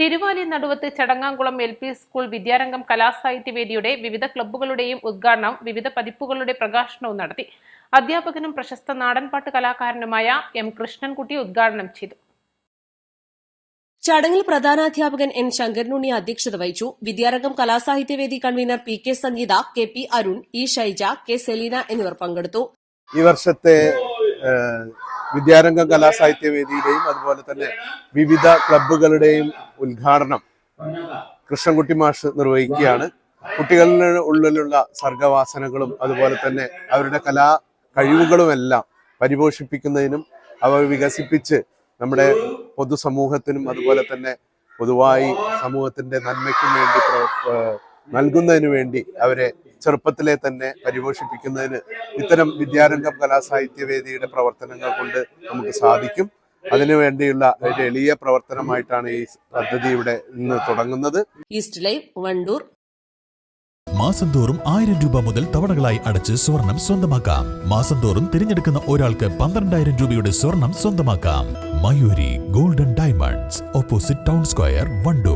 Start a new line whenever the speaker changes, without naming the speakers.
Thiruvali Naduvath Chadangamkulam L P school Vidyarangam കലാസാഹിത്യവേദിയുടെ വിവിധ ക്ലബ്ബുകളുടെയും ഉദ്ഘാടനം വിവിധ പതിപ്പുകളുടെ പ്രകാശനവും നടത്തി. അധ്യാപകനും പ്രശസ്ത നാടൻപാട്ട് കലാകാരനുമായ എം കൃഷ്ണൻകുട്ടി ഉദ്ഘാടനം ചെയ്തു.
ചടങ്ങിൽ പ്രധാനാധ്യാപകൻ എൻ ശങ്കരനുണ്ണി അധ്യക്ഷത വഹിച്ചു. Vidyarangam Kalasahithyavedi convener P K Sangeetha K P Arun E Shaija K Selina എന്നിവർ പങ്കെടുത്തു.
ഈ വർഷത്തെ ഏഹ്, കലാസാഹിത്യ വേദിയുടെയും അതുപോലെ തന്നെ വിവിധ ക്ലബ്ബുകളുടെയും ഉദ്ഘാടനം കൃഷ്ണൻകുട്ടി മാഷ് നിർവഹിക്കുകയാണ്. കുട്ടികളുടെ ഉള്ളിലുള്ള സർഗവാസനകളും അതുപോലെ തന്നെ അവരുടെ കലാ കഴിവുകളുമെല്ലാം പരിപോഷിപ്പിക്കുന്നതിനും അവ വികസിപ്പിച്ച് നമ്മുടെ പൊതുസമൂഹത്തിനും അതുപോലെ തന്നെ പൊതുവായി സമൂഹത്തിന്റെ നന്മയ്ക്കും വേണ്ടി നൽകുന്നതിനു വേണ്ടി അവരെ ചെറുപ്പത്തിലെ തന്നെ പരിപോഷിപ്പിക്കുന്നതിന് ഇത്തരം വിദ്യാരംഗം കലാസാഹിത്യവേദിയുടെ പ്രവർത്തനങ്ങൾ കൊണ്ട് നമുക്ക് സാധിക്കും. അതിനുവേണ്ടിയുള്ള ഒരു എളിയ പ്രവർത്തനമായിട്ടാണ് ഈ പദ്ധതി ഇവിടെ ഇന്ന് തുടങ്ങുന്നത്.
East live Wandoor.
മാസം തോറും ആയിരം രൂപ മുതൽ തവണകളായി അടച്ച് സ്വർണം സ്വന്തമാക്കാം. മാസം തോറും തിരഞ്ഞെടുക്കുന്ന ഒരാൾക്ക് പന്ത്രണ്ടായിരം രൂപയുടെ സ്വർണം സ്വന്തമാക്കാം. Mayuri golden diamonds opposite town square Wandoor.